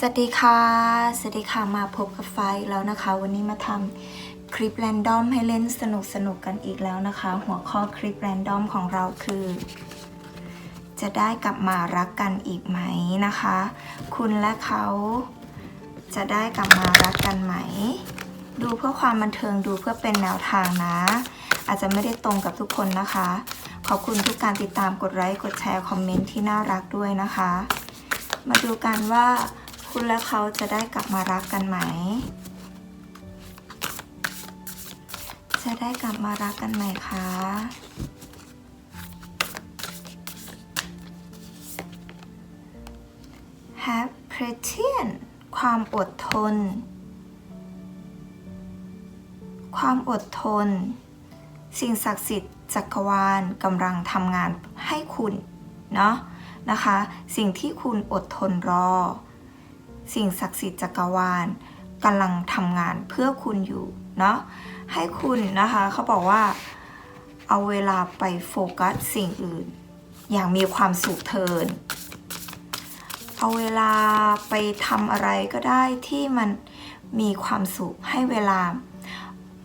สวัสดีค่ะ สวัสดีค่ะ มาพบกับไฟแล้วนะคะ วันนี้มาทำคลิปแรนดอมให้เล่นสนุกสนุกกันอีกแล้วนะคะ หัวข้อคลิปแรนดอมของเราคือ จะได้กลับมารักกันอีกไหมนะคะ คุณและเขาจะได้กลับมารักกันไหม ดูเพื่อความบันเทิงดูเพื่อเป็นแนวทางนะ อาจจะไม่ได้ตรงกับทุกคนนะคะ ขอบคุณทุกการติดตามกดไลค์กดแชร์คอมเมนต์ที่น่ารักด้วยนะคะ มาดูกันว่า คุณและเขาจะได้กลับมารักกันไหม จะได้กลับมารักกันไหมคะ Have patience ความอดทน ความอดทน สิ่งศักดิ์สิทธิ์จักรวาลกำลังทำงานให้คุณ เนาะนะคะ สิ่งที่คุณอดทนรอ สิ่งศักดิ์สิทธิ์จักรวาลกำลังทำงานเพื่อคุณอยู่เนาะให้คุณนะคะเขาบอกว่า เอาเวลาไปโฟกัสสิ่งอื่น อย่างมีความสุขเทิน เอาเวลาไปทำอะไรก็ได้ที่มันมีความสุขให้เวลา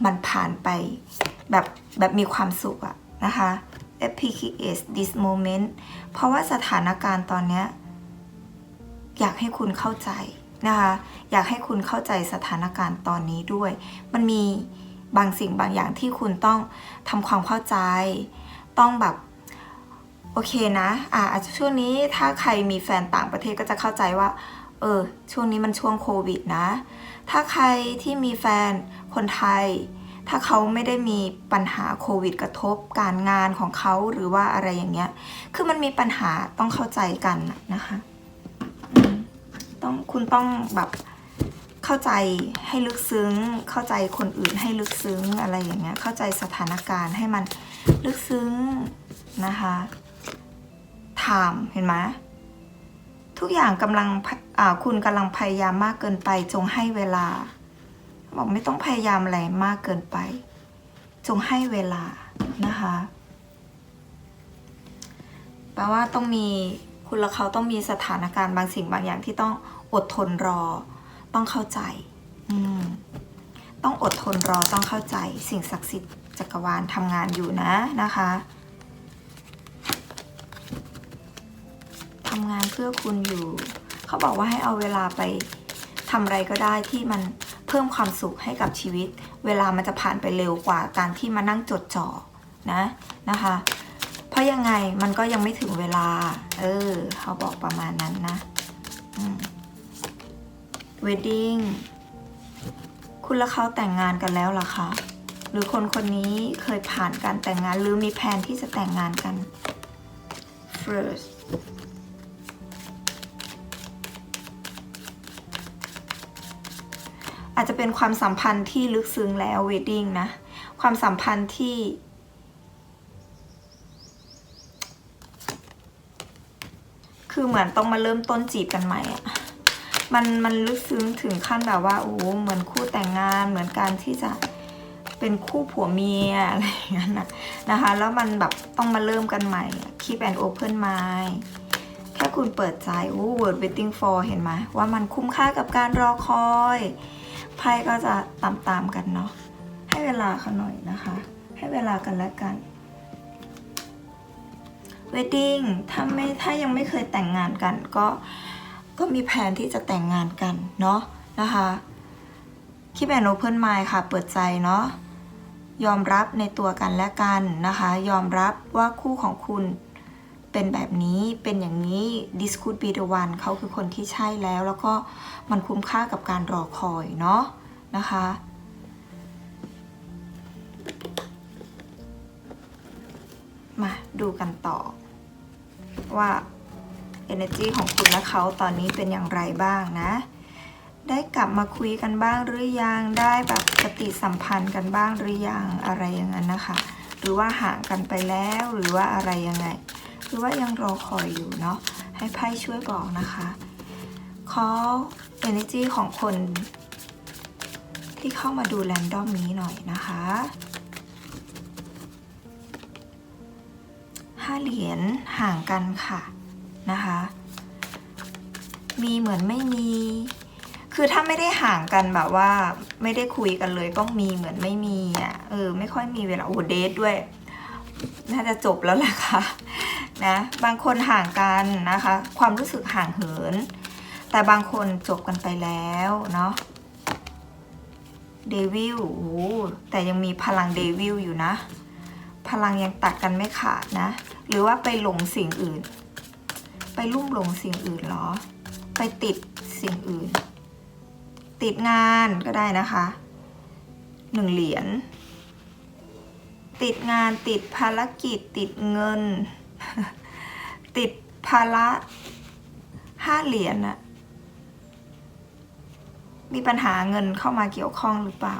มันผ่านไปแบบแบบมีความสุขอะนะคะ appreciate this moment เพราะว่าสถานการณ์ตอนเนี้ย อยากให้คุณเข้าใจนะคะอยากให้คุณเข้าใจสถานการณ์ตอนนี้ด้วย มันมีบางสิ่งบางอย่างที่คุณต้องทำความเข้าใจ ต้องแบบโอเคนะอ่าอาจจะช่วงนี้ถ้าใครมีแฟนต่างประเทศก็จะเข้าใจว่า เออ ช่วงนี้มันช่วงโควิดนะ ถ้าใครที่มีแฟนคนไทย ถ้าเขาไม่ได้มีปัญหาโควิดกระทบการงานของเขาหรือว่าอะไรอย่างเงี้ย คือมันมีปัญหาต้องเข้าใจกันนะคะ ต้องคุณต้องแบบเข้าใจให้ลึกซึ้ง เข้าใจคนอื่นให้ลึกซึ้งอะไรอย่างเงี้ย เข้าใจสถานการณ์ให้มันลึกซึ้งนะคะถามเห็นไหมทุกอย่างกำลังคุณกำลังพยายามมากเกินไป จงให้เวลา บอกไม่ต้องพยายามอะไรมากเกินไป จงให้เวลานะคะแปลว่าต้องมี คุณและเขาต้องมีสถานการณ์บางสิ่งบางอย่างที่ต้องอดทนรอ ต้องเข้าใจ อืมต้องอดทนรอต้องเข้าใจ สิ่งศักดิ์สิทธิ์จักรวาลทำงานอยู่นะนะคะทำงานเพื่อคุณอยู่ เขาบอกว่าให้เอาเวลาไปทำอะไรก็ได้ที่มันเพิ่มความสุขให้กับชีวิต เวลามันจะผ่านไปเร็วกว่าการที่มานั่งจดจ่อนะนะคะ เพราะยังไงมันก็ยังไม่ถึงเวลา เออ เขาบอกประมาณนั้นนะเวดดิ้งคุณและเขาแต่งงานกันแล้วหรอคะ หรือคนคนนี้เคยผ่านการแต่งงานหรือมีแผนที่จะแต่งงานกัน first อาจจะเป็นความสัมพันธ์ที่ลึกซึ้งแล้ว wedding นะ ความสัมพันธ์ที่ คือเหมือนต้องมาเริ่มต้นจีบกันใหม่อะมันมันลึกซึ้งถึงขั้นแบบว่าโอ้โหเหมือนคู่แต่งงานเหมือนการที่จะเป็นคู่ผัวเมียอะไรอย่างนั้นนะนะคะ แล้วมันแบบต้องมาเริ่มกันใหม่ keep an open mind แค่คุณเปิดใจโอ้ word waiting for เห็นไหมว่ามันคุ้มค่ากับการรอคอยไพ่ก็จะตามๆกันเนาะให้เวลาเขาหน่อยนะคะ ให้เวลากันและกัน wedding ถ้าไม่ถ้ายังไม่เคยแต่งงานกัน ก็ก็มีแผนที่จะแต่งงานกันเนาะนะคะคิดแอนโอเพนไมล์ค่ะ เปิดใจเนาะยอมรับในตัวกันและกันนะคะ ยอมรับว่าคู่ของคุณเป็นแบบนี้เป็นอย่างนี้ this could be the one เขาคือคนที่ใช่แล้ว แล้วก็มันคุ้มค่ากับการรอคอยเนาะนะคะ มาดูกันต่อ ว่า energy ของคุณและเขาตอนนี้เป็นอย่างไรบ้างนะ ได้กลับมาคุยกันบ้างหรือยัง ได้แบบปฏิสัมพันธ์กันบ้างหรือยังอะไรอย่างนั้นนะคะ หรือว่าห่างกันไปแล้วหรือว่าอะไรยังไง หรือว่ายังรอคอยอยู่เนาะ ให้ไพ่ช่วยบอกนะคะขอ energy ของคนที่เข้ามาดูแรนดอมนี้หน่อยนะคะาเหรียญห่างกันค่ะนะคะ มีเหมือนไม่มี คือถ้าไม่ได้ห่างกันแบบว่า ไม่ได้คุยกันเลยก็มีเหมือนไม่มีอะเออ ไม่ค่อยมีเวลาโอ้เดทด้วย น่าจะจบแล้วแหละค่ะนะบางคนห่างกันนะคะ ความรู้สึกห่างเหิน แต่บางคนจบกันไปแล้วเนาะเดวิลโอ้แต่ยังมีพลังเดวิลอยู่นะ พลังยังตัดกันไม่ขาดนะ หรือว่าไปหลงสิ่งอื่น ไปลุ่มหลงสิ่งอื่นเหรอ ไปติดสิ่งอื่น ติดงานก็ได้นะคะหนึ่งเหรียญติดงานติดภารกิจติดเงิน ติดภาระห้าเหรียญอะมีปัญหาเงินเข้ามาเกี่ยวข้องหรือเปล่า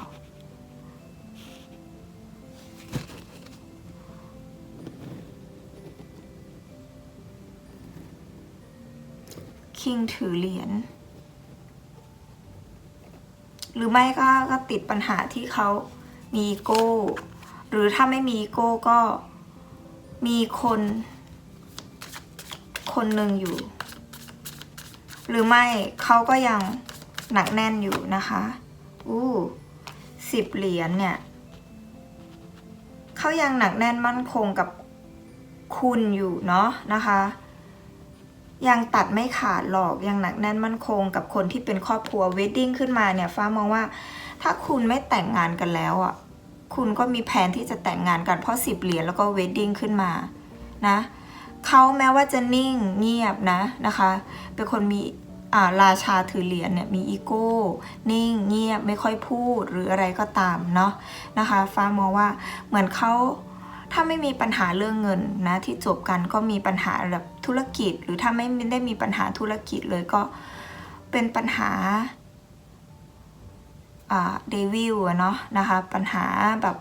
คิงถือเหรียญหรือไม่ก็ก็ติดปัญหาที่เขามีโก้ หรือถ้าไม่มีอีโก้ก็มีคน คนหนึ่งอยู่ หรือไม่เขาก็ยังหนักแน่นอยู่นะคะอู้สิบเหรียญเนี่ยเขายังหนักแน่นมั่นคงกับคุณอยู่เนาะนะคะ ยังตัดไม่ขาดหรอกยังหนักแน่นมั่นคงกับคนที่เป็นครอบครัวเวดดิ้งขึ้นมาเนี่ยฟ้ามองว่า ถ้าคุณไม่แต่งงานกันแล้วอะคุณก็มีแผนที่จะแต่งงานกันเพราะสิบเหรียญแล้วก็เวดดิ้งขึ้นมานะเขาแม้ว่าจะนิ่งเงียบนะนะคะ เป็นคนมีอ่าราชาถือเหรียญเนี่ยมีอีโก้นิ่งเงียบไม่ค่อยพูดหรืออะไรก็ตามเนาะนะคะ ฟ้ามองว่าเหมือนเขา ถ้าไม่มีปัญหาเรื่องเงินนะที่จบกันก็มีปัญหาแบบธุรกิจ หรือถ้าไม่ได้มีปัญหาธุรกิจเลยก็เป็นปัญหาเดวิลอะเนาะนะคะปัญหาแบบ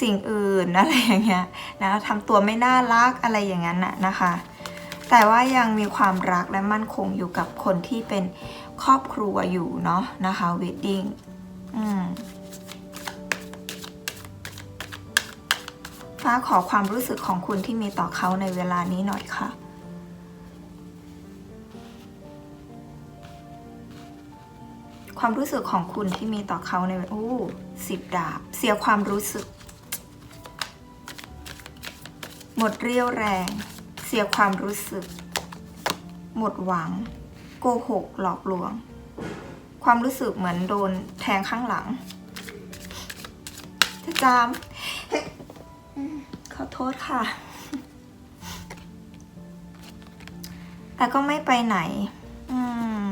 สิ่งอื่นอะไรอย่างเงี้ยนะทำตัวไม่น่ารักอะไรอย่างนั้นน่ะนะคะ แต่ว่ายังมีความรักและมั่นคงอยู่กับคนที่เป็นครอบครัวอยู่เนาะนะคะเวดดิ้งอืม ฟ้าขอความรู้สึกของคุณที่มีต่อเขาในเวลานี้หน่อยค่ะ ความรู้สึกของคุณที่มีต่อเขาในโอ้สิบดาบ เสียความรู้สึก หมดเรี่ยวแรง เสียความรู้สึก หมดหวัง โกหกหลอกลวง ความรู้สึกเหมือนโดนแทงข้างหลังจะจามเฮ้ยอืม ขอโทษค่ะ แต่ก็ไม่ไปไหน อืม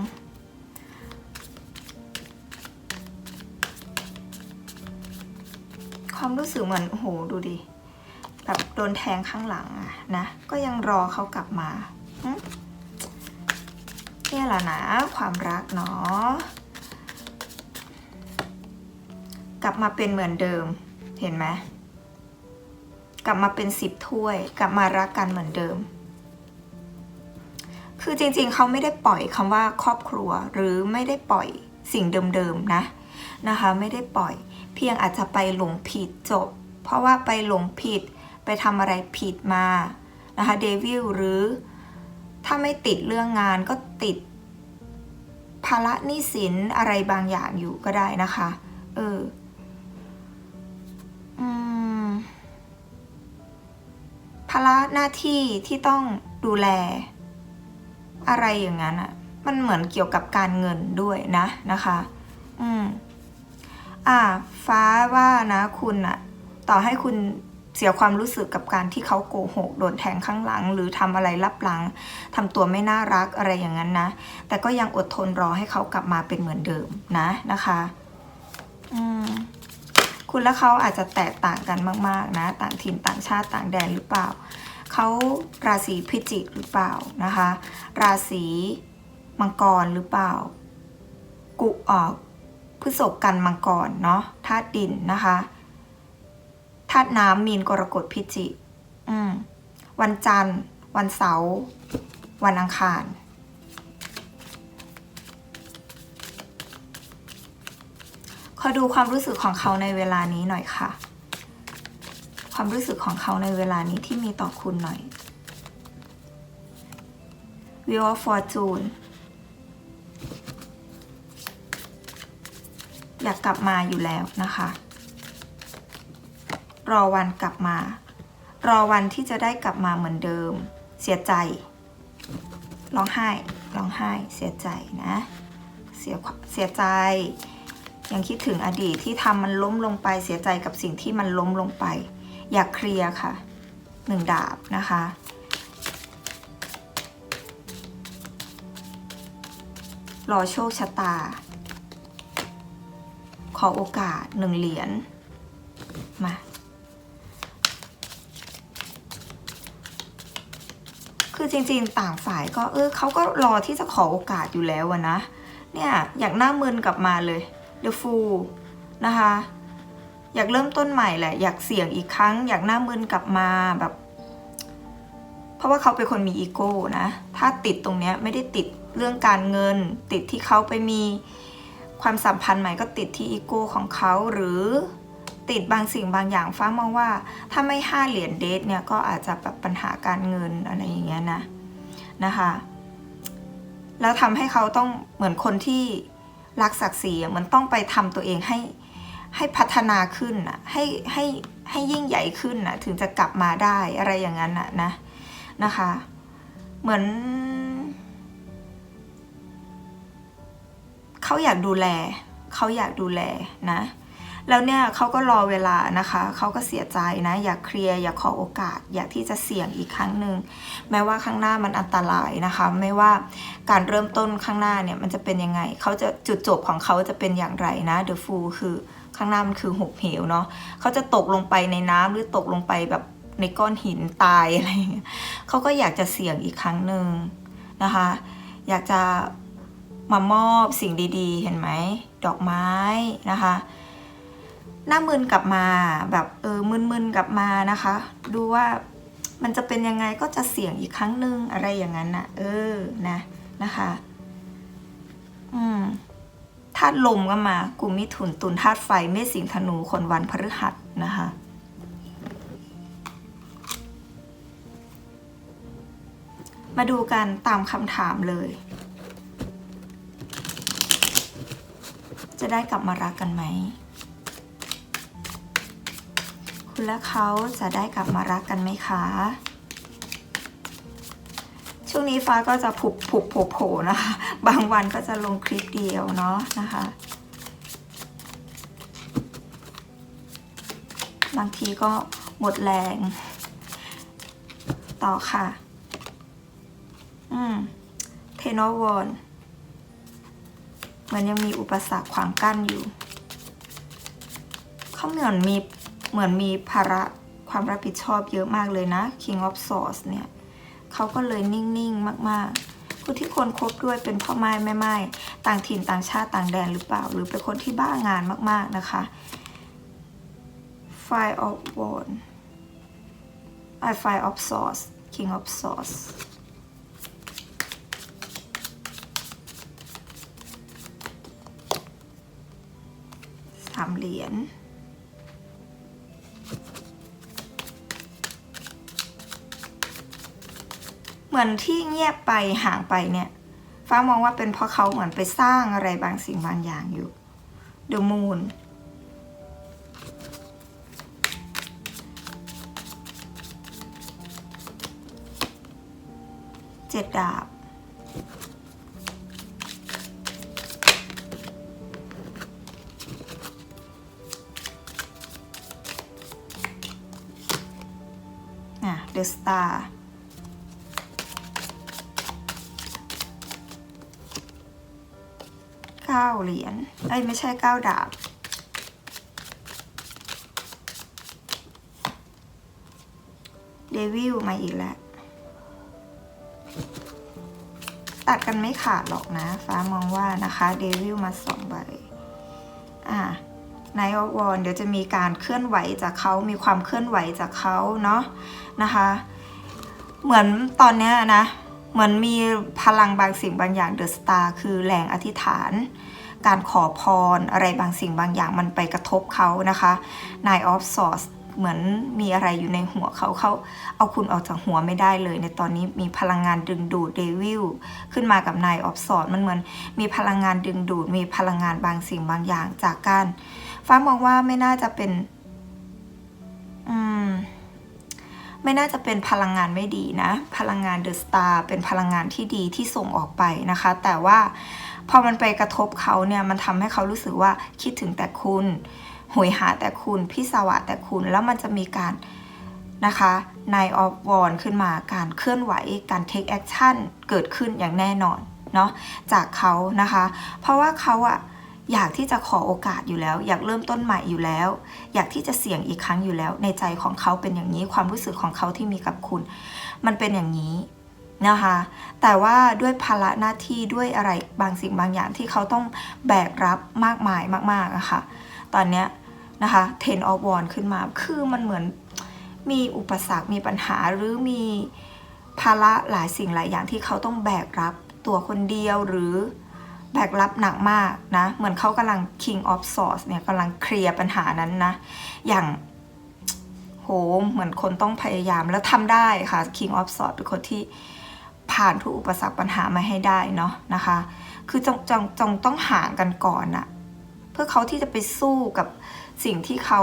ความรู้สึกเหมือนโอ้โหดูดิ แบบโดนแทงข้างหลังอะนะ ก็ยังรอเขากลับมาเนี่ยแหละนะความรักเนาะกลับมาเป็นเหมือนเดิม เห็นไหม กลับมาเป็นสิบถ้วย กลับมารักกันเหมือนเดิม คือจริงๆ เขาไม่ได้ปล่อยคำว่าครอบครัว หรือไม่ได้ปล่อยสิ่งเดิมๆนะนะคะ ไม่ได้ปล่อย เพียงอาจจะไปหลงผิดจบ เพราะว่าไปหลงผิดไปทำอะไรผิดมานะคะเดวิลหรือถ้าไม่ติดเรื่องงานก็ติดภาระหนี้สินอะไรบางอย่างอยู่ก็ได้นะคะ เออ ระหน้าที่ที่ต้องดูแล อะไรอย่างนั้นอะ่ะมันเหมือนเกี่ยวกับการเงินด้วยนะนะคะ อืม อ่า ฟ้าว่านะคุณอะต่อให้คุณเสียความรู้สึกกับการที่เขาโกหกโดนแทงข้างหลัง หรือทำอะไรลับหลังทำตัวไม่น่ารักอะไรอย่างนั้นนะ แต่ก็ยังอดทนรอให้เขากลับมาเป็นเหมือนเดิมนะนะคะ อืม คุณและเขาอาจจะแตกต่างกันมาก ๆ นะ ต่างถิ่นต่างชาติต่างแดนหรือเปล่า เขาราศีพิจิกหรือเปล่านะคะ ราศีมังกรหรือเปล่า กุออกพฤษภกันมังกรเนาะธาตุดินนะคะธาตุน้ำมีนกรกฎพิจิกอืม วันจันทร์ วันเสาร์ วันอังคาร อดูความรู้สึกของเขาในเวลานี้หน่อยค่ะ ความรู้สึกของเขาในเวลานี้ที่มีต่อคุณหน่อย Wheel of Fortune อยากกลับมาอยู่แล้วนะคะ รอวันกลับมา รอวันที่จะได้กลับมาเหมือนเดิม เสียใจ ร้องไห้ ร้องไห้ เสียใจนะ เสียความเสียใจ ยังคิดถึงอดีตที่ทำมันล้มลงไปเสียใจกับสิ่งที่มันล้มลงไป อยากเคลียร์ค่ะหนึ่งดาบนะคะรอโชคชะตา ขอโอกาสหนึ่งเหรียญมาคือจริงๆ ต่างฝ่ายก็เออเขาก็รอที่จะขอโอกาสอยู่แล้วนะ เนี่ย อยากหน้ามึนกลับมาเลย The Fool นะคะ อยากเริ่มต้นใหม่แหละ อยากเสี่ยงอีกครั้ง อยากหน้ามึนกลับมาแบบ เพราะว่าเขาเป็นคนมีอีโก้นะ ถ้าติดตรงเนี้ยไม่ได้ติดเรื่องการเงิน ติดที่เขาไปมีความสัมพันธ์ใหม่ก็ติดที่อีโก้ของเขาหรือติดบางสิ่งบางอย่างฟ้ามองว่า ถ้าไม่ห้าเหรียญเดทเนี่ยก็อาจจะแบบปัญหาการเงินอะไรอย่างเงี้ยนะนะคะ แล้วทำให้เขาต้องเหมือนคนที่ รักศักดิ์ศรีมันต้องไปทำตัวเองให้ให้พัฒนาขึ้นอะให้ให้ให้ยิ่งใหญ่ขึ้นอะถึงจะกลับมาได้อะไรอย่างนั้นอะนะนะคะ เหมือนเขาอยากดูแลเขาอยากดูแลนะ แล้วเนี่ยเขาก็รอเวลานะคะเขาก็เสียใจนะอยากเคลียร์อยากขอโอกาส อยากที่จะเสี่ยงอีกครั้งหนึ่งแม้ว่าข้างหน้ามันอันตรายนะคะ ไม่ว่าการเริ่มต้นข้างหน้าเนี่ยมันจะเป็นยังไงเขาจะจุดจบของเขาจะเป็นอย่างไรนะ The Fool คือข้างหน้ามันคือหุบเหวเนาะเขาจะตกลงไปในน้ำหรือตกลงไปแบบในก้อนหินตายอะไรอย่างเงี้ยเขาก็อยากจะเสี่ยงอีกครั้งหนึ่งนะคะ อยากจะมามอบสิ่งดี ๆ เห็นไหม ดอกไม้นะคะ หน้ามึนกลับมาแบบเออมึนๆกลับมานะคะ ดูว่ามันจะเป็นยังไงก็จะเสี่ยงอีกครั้งหนึ่งอะไรอย่างนั้นนะเออนะนะคะ อืมธาตุลมก็มากุมมิถุนตุนธาตุไฟเมษสิงธนูคนวันพฤหัสนะคะมาดูกันตามคำถามเลย จะได้กลับมารักกันไหม คุณและเขาจะได้กลับมารักกันไหมคะ ช่วงนี้ฟ้าก็จะผุบผุบโผล่โผนะคะ บางวันก็จะลงคลิปเดียวเนาะนะคะ บางทีก็หมดแรง ต่อค่ะ อืม เทโนวอนมันยังมีอุปสรรคขวางกั้นอยู่ เขาเหมือนมี เหมือนมีภาระความรับผิดชอบเยอะมากเลยนะ King of Swords เนี่ยเขาก็เลยนิ่งๆมากๆ ผู้ที่คนคบด้วยเป็นพ่อไม้แม่ไม้ต่างถิ่นต่างชาติต่างแดนหรือเปล่า หรือเป็นคนที่บ้างานมากๆนะคะ Five of Wands I Five of Swords King of Swords สามเหรียญ เหมือนที่เงียบไปห่างไปเนี่ย ฟ้ามองว่าเป็นเพราะเขาเหมือนไปสร้างอะไรบางสิ่งบางอย่างอยู่ The Moon เจ็ดดาบอะ The Star าเหรียญเอ้ยไม่ใช่เก้าดาบเดวิลมาอีกแล้ว ตัดกันไม่ขาดหรอกนะ ฟ้ามองว่านะคะเดวิลมาสองใบอะไนออวอนเดี๋ยวจะมีการเคลื่อนไหวจากเขามีความเคลื่อนไหวจากเขาเนาะนะคะ เหมือนตอนเนี้ยนะ เหมือนมีพลังบางสิ่งบางอย่างเดอะสตาร์คือแรงอธิษฐาน การขอพรอะไรบางสิ่งบางอย่างมันไปกระทบเขานะคะ Nine of Swords เหมือนมีอะไรอยู่ในหัวเขาเขาเอาคุณออกจากหัวไม่ได้เลย ในตอนนี้มีพลังงานดึงดูดเดวิลขึ้นมากับนายออฟสอดมันเหมือนมีพลังงานดึงดูด มีพลังงานบางสิ่งบางอย่างจากการฟ้ามองว่าไม่น่าจะเป็น อืม ไม่น่าจะเป็นพลังงานไม่ดีนะ พลังงานเดอะสตาร์เป็นพลังงานที่ดีที่ส่งออกไปนะคะ แต่ว่าพอมันไปกระทบเขาเนี่ยมันทำให้เขารู้สึกว่าคิดถึงแต่คุณหวยหาแต่คุณพิศวะแต่คุณแล้วมันจะมีการนะคะนายออฟวอนขึ้นมาการเคลื่อนไหวการเทคแอคชั่นเกิดขึ้นอย่างแน่นอนเนาะจากเขานะคะ เพราะว่าเขาอะ อยากที่จะขอโอกาสอยู่แล้ว อยากเริ่มต้นใหม่อยู่แล้ว อยากที่จะเสี่ยงอีกครั้งอยู่แล้ว ในใจของเขาเป็นอย่างนี้ความรู้สึกของเขาที่มีกับคุณ มันเป็นอย่างนี้นะคะ แต่ว่าด้วยภาระหน้าที่ด้วยอะไรบางสิ่งบางอย่างที่เขาต้องแบกรับมากมายมากๆอะค่ะตอนเนี้ยนะคะ ten of w a n d ขึ้นมาคือมันเหมือนมีอุปสรรคมีปัญหาหรือมีภาระหลายสิ่งหลายอย่างที่เขาต้องแบกรับตัวคนเดียวหรือ แบกรับหนักมากนะ เหมือนเขากำลัง king of swords เนี่ยกำลังเคลียร์ปัญหานั้นนะ อย่างโหเหมือนคนต้องพยายามแล้วทำได้ค่ะ king of swords เป็นคนที่ผ่านทุกอุปสรรคปัญหามาให้ได้เนาะนะคะ คือจงจงจงต้องห่างกันก่อนอะเพื่อเขาที่จะไปสู้กับสิ่งที่เขา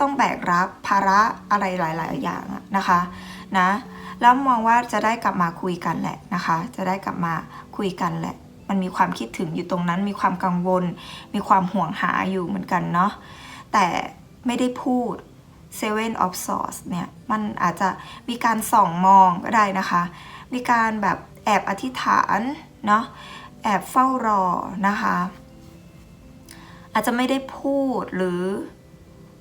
ต้องแบกรับภาระอะไรหลาย ๆ อย่างอะนะคะนะแล้วมองว่าจะได้กลับมาคุยกันแหละนะคะ จะได้กลับมาคุยกันแหละ มันมีความคิดถึงอยู่ตรงนั้น มีความกังวล มีความห่วงหาอยู่เหมือนกันเนาะแต่ไม่ได้พูด Seven of Swords เนี่ย มันอาจจะมีการส่องมองก็ได้นะคะ มีการแบบแอบอธิษฐานเนาะแอบเฝ้ารอนะคะ อาจจะไม่ได้พูดหรือ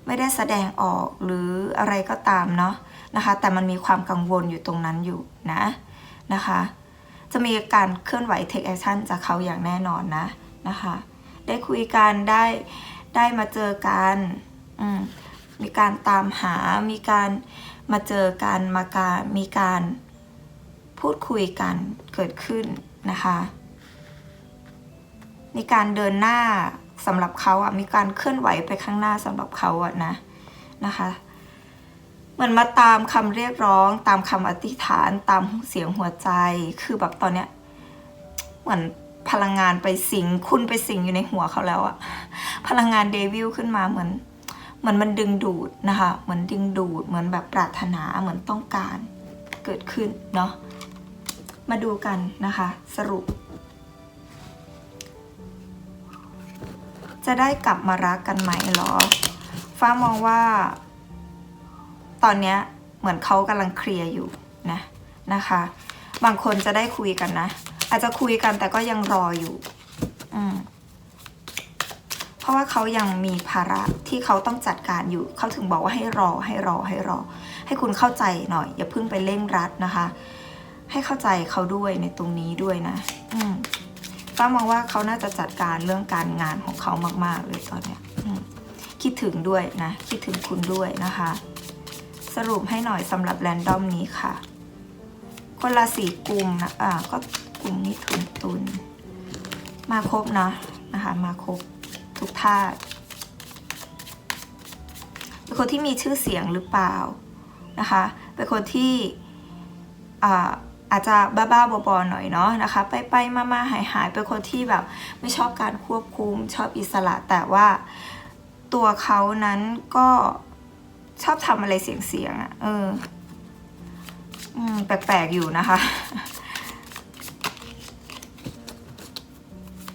ไม่ได้แสดงออกหรืออะไรก็ตามเนาะนะคะ แต่มันมีความกังวลอยู่ตรงนั้นอยู่นะนะคะ จะมีการเคลื่อนไหว take action จากเขาอย่างแน่นอนนะนะคะ ได้คุยกันได้ได้มาเจอกันอืมมีการตามหา มีการมาเจอกันมาการมีการพูดคุยกันเกิดขึ้นนะคะมีการเดินหน้าสำหรับเขาอะมีการเคลื่อนไหวไปข้างหน้าสำหรับเขาอะนะนะคะ เหมือนมาตามคำเรียกร้อง ตามคำอธิษฐานตามเสียงหัวใจ คือแบบตอนเนี้ยเหมือนพลังงานไปสิงคุณไปสิงอยู่ในหัวเขาแล้วอะพลังงานเดวิลขึ้นมาเหมือนเหมือนมันดึงดูดนะคะเหมือนดึงดูดเหมือนแบบปรารถนาเหมือนต้องการเกิดขึ้นเนาะมาดูกันนะคะ สรุป จะได้กลับมารักกันไหมหรอ ฟ้ามองว่า ตอนเนี้ยเหมือนเขากำลังเคลียร์อยู่นะนะคะ บางคนจะได้คุยกันนะ อาจจะคุยกันแต่ก็ยังรออยู่อืมเพราะว่าเขายังมีภาระที่เขาต้องจัดการอยู่ เขาถึงบอกว่าให้รอให้รอให้รอ ให้คุณเข้าใจหน่อย อย่าเพิ่งไปเร่งรัดนะคะ ให้เข้าใจเขาด้วยในตรงนี้ด้วยนะ อืมป้ามองว่าเขาน่าจะจัดการเรื่องการงานของเขามาก ๆ เลยตอนเนี้ยคิดถึงด้วยนะ คิดถึงคุณด้วยนะคะ สรุปให้หน่อยสำหรับแรนดอมนี้ค่ะ คนราศีกุมนะอ่าก็กุมมิถุนตุลมาครบนะนะคะมาครบทุกธาตุเป็นคนที่มีชื่อเสียงหรือเปล่านะคะ เป็นคนที่อ่าอาจจะบ้าๆบอๆหน่อยเนาะนะคะ ไปไปมามาหายหายๆเป็นคนที่แบบไม่ชอบการควบคุมชอบอิสระแต่ว่าตัวเขานั้นก็ ชอบทำอะไรเสียงๆอะ เออแปลกๆอยู่นะคะ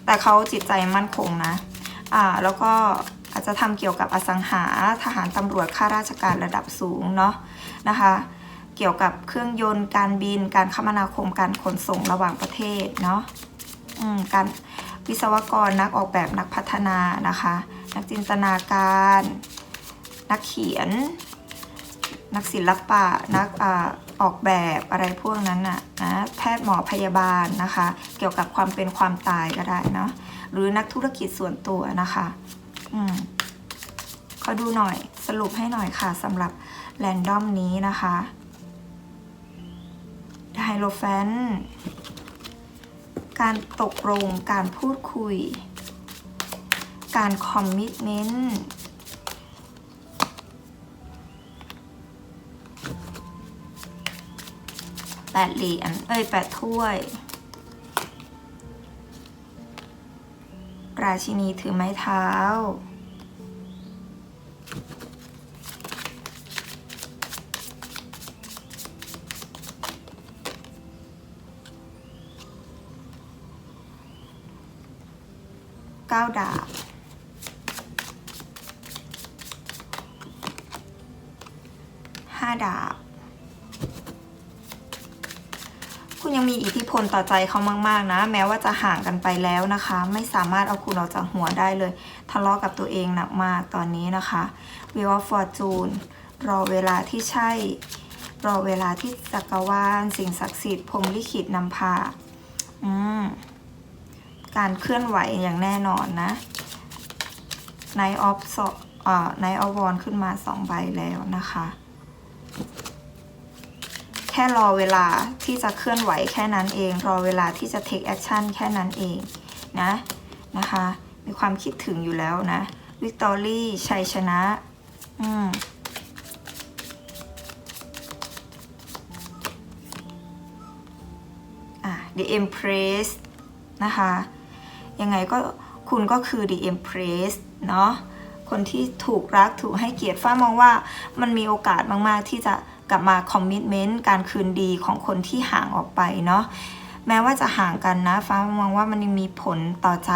แต่เขาจิตใจมั่นคงนะ อ่า แล้วก็อาจจะทำเกี่ยวกับอสังหาทหารตำรวจข้าราชการระดับสูงเนาะนะคะ เกี่ยวกับเครื่องยนต์การบินการคมนาคมการขนส่งระหว่างประเทศเนาะอืมการวิศวกรนักออกแบบนักพัฒนานะคะ นักจินตนาการ นักเขียน นักศิลปะ นักอออกแบบอะไรพวกนั้นน่ะนะแพทย์หมอพยาบาลนะคะ เกี่ยวกับความเป็นความตายก็ได้เนาะหรือนักธุรกิจส่วนตัวนะคะ อืมขอดูหน่อยสรุปให้หน่อยค่ะสำหรับแรนดอมนี้นะคะไฮโลแฟนการตกลงการพูดคุย การคอมมิ t เมนต์ แปดเหรียญเอ้ยแปดถ้วย ราชินีถือไม้เท้า เก้าดาบ ห้าดาบ คุณยังมีอิทธิพล ต่อใจเขามาก ๆ นะ แม้ว่าจะห่างกันไปแล้วนะคะ ไม่สามารถเอาคุณออกจากหัวได้เลย ทะเลาะกับตัวเองหนักมากตอนนี้นะคะ Wheel of Fortune รอเวลาที่ใช่ รอเวลาที่จักรวาลสิ่งศักดิ์สิทธิ์พรมลิขิตนำพาอืมการเคลื่อนไหวอย่างแน่นอนนะ Night of so อ่า Night of Wand ขึ้นมาสองใบแล้วนะคะ แค่รอเวลาที่จะเคลื่อนไหวแค่นั้นเอง รอเวลาที่จะ take action แค่นั้นเองนะนะคะ มีความคิดถึงอยู่แล้วนะ วิกตอรี่ชัยชนะ อืมอะ The Empress นะคะ ยังไงก็คุณก็คือ The Empress เนาะคนที่ถูกรักถูกให้เกียรติฟ้ามองว่ามันมีโอกาสมาก ๆ ที่จะ กลับมาคอมมิชเมนต์การคืนดีของคนที่ห่างออกไปเนาะแม้ว่าจะห่างกันนะฟ้ามองว่ามันยังมีผลต่อใจ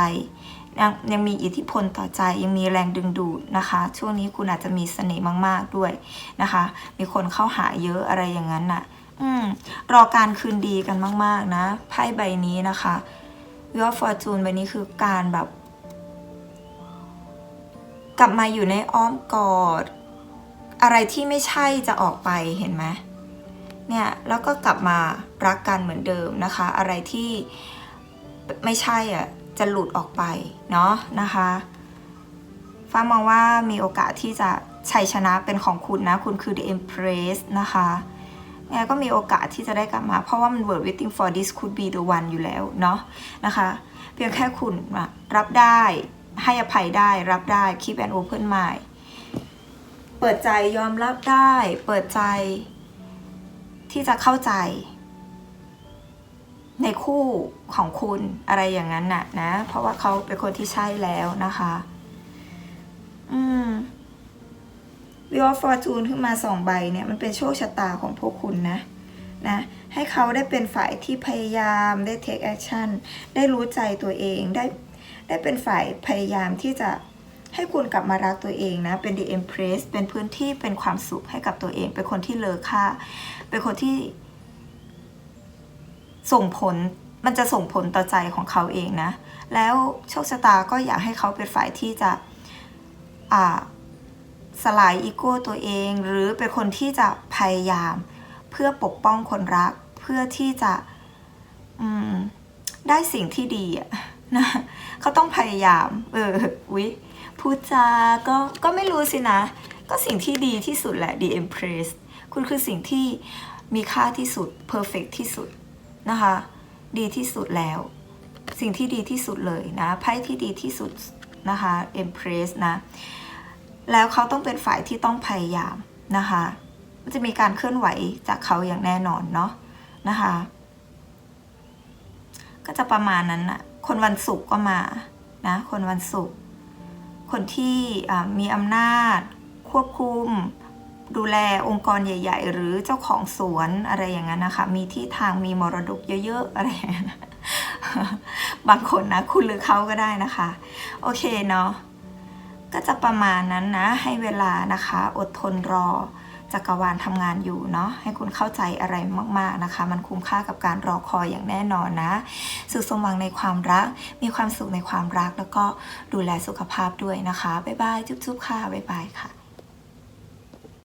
ยังยังมีอิทธิพลต่อใจยังมีแรงดึงดูดนะคะ ช่วงนี้คุณอาจจะมีเสน่ห์มาก ๆด้วยนะคะ มีคนเข้าหาเยอะอะไรอย่างนั้นน่ะ อืมรอการคืนดีกันมาก ๆ นะไพ่ใบนี้นะคะวิวฟอร์จูนใบนี้คือการแบบ กลับมาอยู่ในอ้อมกอด อะไรที่ไม่ใช่จะออกไปเห็นไหมเนี่ยแล้วก็กลับมารักกันเหมือนเดิมนะคะ อะไรที่ไม่ใช่อะจะหลุดออกไปเนาะนะคะฟ้ามองว่ามีโอกาสที่จะชัยชนะเป็นของคุณนะ คุณคือ the empress นะคะไงก็มีโอกาสที่จะได้กลับมา เพราะว่ามัน word waiting for this could be the one อยู่แล้วเนาะนะคะ เพียงแค่คุณรับได้ให้อภัยได้รับได้ keep an open mind เปิดใจยอมรับได้ เปิดใจ ที่จะเข้าใจ ในคู่ของคุณอะไรอย่างนั้นน่ะนะ เพราะว่าเขาเป็นคนที่ใช่แล้วนะคะ อืมวิวฟอร์จูนขึ้นมาสองใบเนี่ยมันเป็นโชคชะตาของพวกคุณนะนะให้เขาได้เป็นฝ่ายที่พยายามได้ take action ได้รู้ใจตัวเองได้ได้เป็นฝ่ายพยายามที่จะ ให้คุณกลับมารักตัวเองนะ เป็น the empress เป็นพื้นที่เป็นความสุขให้กับตัวเอง เป็นคนที่เลอค่า เป็นคนที่ ส่งผล มันจะส่งผลต่อใจของเขาเองนะ แล้วโชคชะตาก็อยากให้เขาเป็นฝ่ายที่จะ อ่า สลายอีโก้ตัวเอง หรือเป็นคนที่จะพยายาม เพื่อปกป้องคนรัก เพื่อที่จะ อืม ได้สิ่งที่ดีอะนะเขาต้องพยายาม เอออุ๊ย พูดจาก็ก็ไม่รู้สินะ ก็สิ่งที่ดีที่สุดแหละ The Empress คุณคือสิ่งที่มีค่าที่สุด perfect ที่สุดนะคะ ดีที่สุดแล้ว สิ่งที่ดีที่สุดเลยนะไพ่ที่ดีที่สุดนะคะ Empress นะ แล้วเขาต้องเป็นฝ่ายที่ต้องพยายามนะคะมันจะมีการเคลื่อนไหวจากเขาอย่างแน่นอนเนาะนะคะ ก็จะประมาณนั้นนะคนวันศุกร์ก็มานะ คนวันศุกร์ คนที่มีอำนาจ ควบคุม ดูแลองค์กรใหญ่ ๆ หรือเจ้าของสวนอะไรอย่างนั้นนะคะ มีที่ทางมีมรดกเยอะ ๆ อะไรอย่างนั้นบางคนนะคุณหรือเขาก็ได้นะคะ โอเคเนาะก็จะประมาณนั้นนะ ให้เวลานะคะ อดทนรอ จักรวาลทำงานอยู่เนาะให้คุณเข้าใจอะไรมากๆนะคะ มันคุ้มค่ากับการรอคอยอย่างแน่นอนนะสุขสมหวังในความรัก มีความสุขในความรัก แล้วก็ดูแลสุขภาพด้วยนะคะบ๊ายบายจุ๊บๆค่ะบ๊ายบายค่ะ